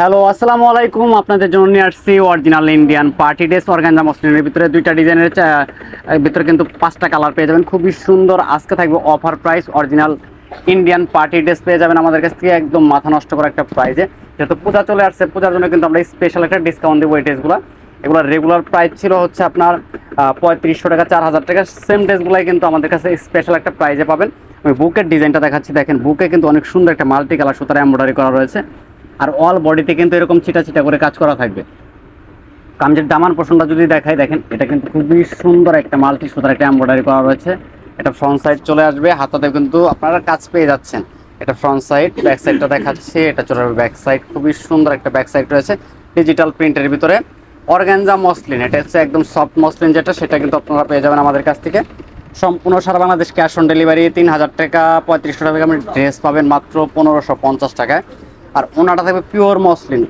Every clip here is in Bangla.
হ্যালো, আসসালামু আলাইকুম। আপনাদের জন্য নিয়ে আসছি original Indian party dress organza মসলিনের ভিতরে দুইটা ডিজাইনের ভিতরে কিন্তু পাঁচটা কালার পেয়ে যাবেন। খুবই সুন্দর আজকে থাকবে offer price original Indian party dress পেয়ে যাবেন আমাদের কাছ থেকে। একদম মাথা নষ্ট করা একটা প্রাইজে যেহেতু পূজা চলে আসছে, পূজার জন্য কিন্তু আমরা স্পেশাল একটা ডিসকাউন্ট দেবো এই ড্রেসগুলো এগুলোর রেগুলার প্রাইস ছিল হচ্ছে আপনার পঁয়ত্রিশশো টাকা, চার হাজার টাকা। সেম ড্রেসগুলাই কিন্তু আমাদের কাছে স্পেশাল একটা প্রাইজে পাবেন। আমি বুকের ডিজাইনটা দেখাচ্ছি। দেখেন, বুকে কিন্তু অনেক সুন্দর একটা মাল্টি কালার সুতার এমব্রয়ডারি করা রয়েছে। আর অল বডিতে কিন্তু এরকম চিটা চিটা করে কাজ করা থাকবে। কামজের দামান পোষণটা যদি দেখাই, দেখেন, এটা কিন্তু খুবই সুন্দর একটা মাল্টি সুতার একটা এমব্রয়ডারি করা রয়েছে। এটা ফ্রন্ট সাইড চলে আসবে, হাতাতে কিন্তু আপনারা কাজ পেয়ে যাচ্ছেন। এটা ফ্রন্ট সাইড ব্যাক সাইডটা দেখাচ্ছে, এটা চলে আসবে ব্যাক সাইড খুবই সুন্দর একটা ব্যাক সাইড রয়েছে ডিজিটাল প্রিন্টের ভিতরে। অর্গানজা মসলিন, এটা হচ্ছে একদম সফট মসলিন যেটা, সেটা কিন্তু আপনারা পেয়ে যাবেন আমাদের কাছ থেকে। সম্পূর্ণ সারা বাংলাদেশ ক্যাশ অন ডেলিভারি তিন হাজার টাকা, পঁয়ত্রিশশো টাকা আপনি ড্রেস পাবেন মাত্র পনেরোশো পঞ্চাশ টাকায়। আর ওনাটা থাকবে পিওর মসলিন।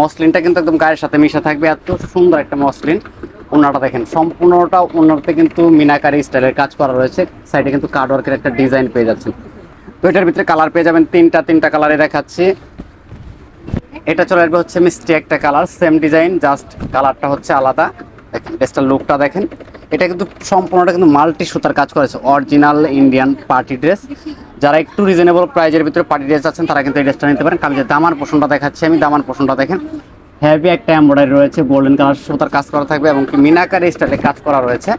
মসলিনটা কিন্তু একদম গায়ের সাথে মিশে থাকবে, এত সুন্দর একটা মসলিন। ওনাটা দেখেন, সম্পূর্ণটা ওনাতে কিন্তু মিনাকারি স্টাইলের কাজ করা রয়েছে। সাইডে কিন্তু কার্ড ওয়ার্কের একটা ডিজাইন পেয়ে যাচ্ছেন। তো এটার ভিতরে কালার পেয়ে যাবেন, তিনটা তিনটা কালারে দেখাচ্ছি। এটা চলে আসবে হচ্ছে মিষ্টি একটা কালার সেম ডিজাইন জাস্ট কালারটা হচ্ছে আলাদা। দেখেন ড্রেসটার লুকটা দেখেন। এটা কিন্তু সম্পূর্ণটা কিন্তু মাল্টি সুতার কাজ করেছে অরিজিনাল ইন্ডিয়ান পার্টি ড্রেস যারা একটু রিজনেবল প্রাইজের ভিতরে পার্টি ড্রেস আছেন, তারা কিন্তু এই ড্রেসটা নিতে পারেন। যে দামার পোষণটা দেখাচ্ছি আমি দামার পোষণটা দেখেন। হেভি একটা এমব্রয়ডারি রয়েছে গোল্ডেন কালার সুতার কাজ করা থাকবে এবং মিনাকারি স্টাইলে কাজ করা রয়েছে।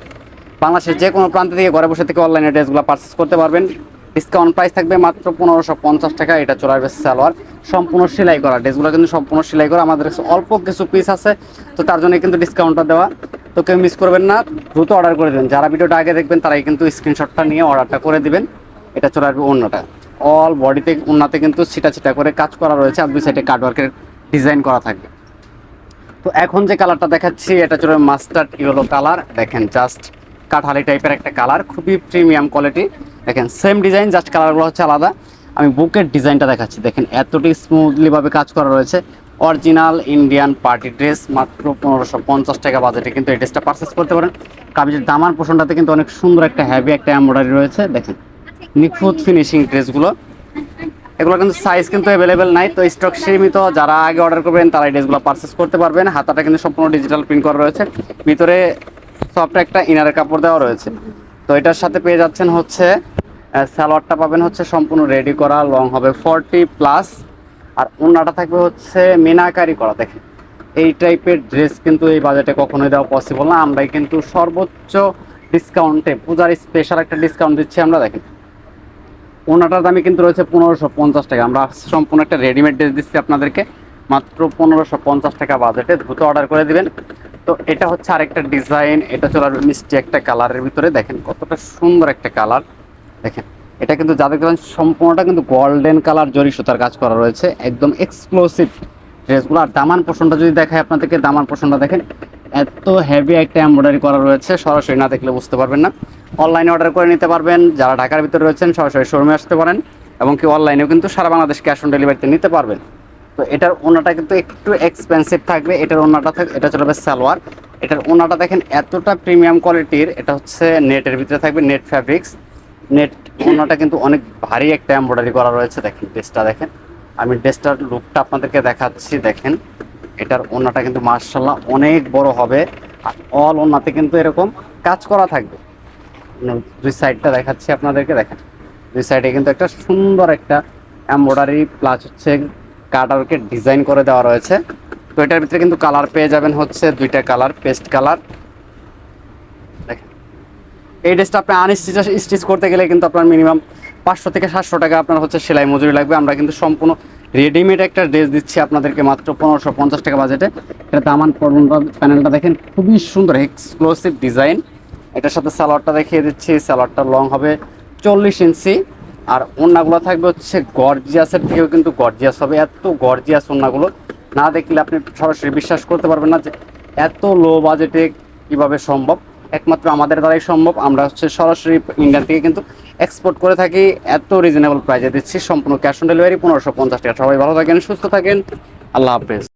বাংলাদেশের যে কোনো প্রান্ত থেকে ঘরে বসে থেকে অনলাইনে ড্রেসগুলো পারচেস করতে পারবেন। ডিসকাউন্ট প্রাইস থাকবে মাত্র পনেরোশো পঞ্চাশ টাকা, এটা চলে আসবে সালোয়ার সম্পূর্ণ সেলাই করা ড্রেসগুলো কিন্তু সম্পূর্ণ সেলাই করা। আমাদের অল্প কিছু পিস আছে, তো তার জন্য কিন্তু ডিসকাউন্টটা দেওয়া। তো কেউ মিস করবেন না, দ্রুত অর্ডার করে দেবেন। যারা ভিডিওটা আগে দেখবেন, তারাই কিন্তু স্ক্রিনশটটা নিয়ে অর্ডারটা করে দিবেন। এটা চলে আসবে অন্যটা। অল বডিতে অন্যতে কিন্তু ছিটা ছিটা করে কাজ করা রয়েছে আর দুই সাইডে কার্ডওয়ার্কের ডিজাইন করা থাকবে। তো এখন যে কালারটা দেখাচ্ছি, এটা চলে মাস্টার্ড ইয়েলো কালার দেখেন জাস্ট কাঠালি টাইপের একটা কালার খুবই প্রিমিয়াম কোয়ালিটি দেখেন সেম ডিজাইন জাস্ট কালারগুলো হচ্ছে আলাদা। আমি বুকের ডিজাইনটা দেখাচ্ছি। দেখেন, এতটি স্মুথলিভাবে কাজ করা রয়েছে। অরিজিনাল ইন্ডিয়ান পার্টি ড্রেস মাত্র পনেরোশো পঞ্চাশ টাকা বাজেটে কিন্তু এই ড্রেসটা পারচেস করতে পারেন। কামিজের দামান পোষণটাতে কিন্তু অনেক সুন্দর একটা হ্যাভি একটা এমব্রয়ডারি রয়েছে। দেখেন নিখুঁত ফিনিশিং ড্রেসগুলো এগুলো কিন্তু সাইজ কিন্তু অ্যাভেলেবেল নাই, তো স্টক সীমিত। যারা আগে অর্ডার করবেন, তারা এই ড্রেসগুলো পারচেস করতে পারবেন। হাতাটা কিন্তু সম্পূর্ণ ডিজিটাল প্রিন্ট করা রয়েছে। ভিতরে সফট একটা ইনারের কাপড় দেওয়া রয়েছে। তো এটার সাথে পেয়ে যাচ্ছেন হচ্ছে স্যালোয়ারটা পাবেন হচ্ছে সম্পূর্ণ রেডি করা লং হবে ফর্টি প্লাস আর ওনাটা থাকবে হচ্ছে মিনাকারি করা, দেখেন। এই টাইপের ড্রেস কিন্তু এই বাজেটে কখনোই দেওয়া পসিবল না। আমরাই কিন্তু সর্বোচ্চ ডিসকাউন্টে পূজার স্পেশাল একটা ডিসকাউন্ট দিচ্ছি আমরা, দেখেন। ওনাটার দামই কিন্তু রয়েছে পনেরোশো পঞ্চাশ টাকা। আমরা সম্পূর্ণ একটা রেডিমেড ড্রেস দিচ্ছি আপনাদেরকে। মাত্র পনেরোশো পঞ্চাশ টাকা বাজেটে দ্রুত অর্ডার করে দিবেন। তো এটা হচ্ছে আরেকটা ডিজাইন এটা চলে আসবে মিষ্টি একটা কালারের ভিতরে। দেখেন কতটা সুন্দর একটা কালার দেখেন, এটা কিন্তু যাদের দেখবেন সম্পূর্ণটা কিন্তু গোল্ডেন কালার জরি সুতার কাজ করা রয়েছে। একদম এক্সক্লুসিভ ড্রেসগুলো আর দামান পোষণটা যদি দেখায় আপনাদেরকে, দামান পোষণটা দেখেন, এত হেভি একটা এমব্রয়ডারি করা রয়েছে। সরাসরি না দেখলে বুঝতে পারবেন না। অনলাইনে অর্ডার করে নিতে পারবেন। যারা ঢাকার ভিতরে রয়েছেন, সরাসরি শোরুমে আসতে পারেন এবং কি অনলাইনেও কিন্তু সারা বাংলাদেশ ক্যাশ অন ডেলিভারিতে নিতে পারবেন। তো এটার ওনাটা কিন্তু একটু এক্সপেন্সিভ থাকবে। এটার ওনাটা এটা চলে যাবে সালোয়ার। এটার ওনাটা দেখেন এতটা প্রিমিয়াম কোয়ালিটির এটা হচ্ছে নেটের ভিতরে থাকবে, নেট ফ্যাব্রিক্স নেট ওনাটা কিন্তু অনেক ভারী একটা এমব্রয়ডারি করা রয়েছে। দেখেন ড্রেসটা দেখেন। আমি ড্রেসটার লুকটা আপনাদেরকে দেখাচ্ছি। দেখেন, এটার ওনাটা কিন্তু মার্শাল্লাহ অনেক বড় হবে। আর অল ওনাতে কিন্তু এরকম কাজ করা থাকবে। দুই সাইডটা দেখাচ্ছি আপনাদেরকে, দেখেন। দুই সাইডে কিন্তু একটা সুন্দর একটা এমব্রয়ডারি প্লাস হচ্ছে কাটারকে ডিজাইন করে দেওয়া রয়েছে। তো এটার ভিতরে কিন্তু কালার পেয়ে যাবেন হচ্ছে দুইটা কালার পেস্ট কালার এই ড্রেসটা আপনি আনস্টিচ স্টিচ করতে গেলে কিন্তু আপনার মিনিমাম পাঁচশো থেকে সাতশো টাকা আপনার হচ্ছে সেলাই মজুরি লাগবে। আমরা কিন্তু সম্পূর্ণ রেডিমেড একটা ড্রেস দিচ্ছি আপনাদেরকে মাত্র পনেরোশো পঞ্চাশ টাকা বাজেটে এটা দামান প্যানেলটা দেখেন, খুবই সুন্দর এক্সক্লুসিভ ডিজাইন এটার সাথে সালোয়ারটা দেখিয়ে দিচ্ছি। সালোয়ারটা লং হবে চল্লিশ ইঞ্চি। আর ওড়নাগুলো থাকবে হচ্ছে গর্জিয়াসের থেকেও কিন্তু গর্জিয়াস হবে। এত গর্জিয়াস ওড়নাগুলো। না দেখলে আপনি সরাসরি বিশ্বাস করতে পারবেন না যে এত লো বাজেটে কীভাবে সম্ভব। একমাত্র আমাদের দ্বারাই সম্ভব। আমরা হচ্ছে সরাসরি ইন্ডিয়া থেকে কিন্তু এক্সপোর্ট করে থাকি। এত রিজনেবল প্রাইজে দিচ্ছি। সম্পূর্ণ ক্যাশ অন ডেলিভারি পনেরোশো পঞ্চাশ টাকা। সবাই ভালো থাকেন, সুস্থ থাকেন। আল্লাহ হাফেজ।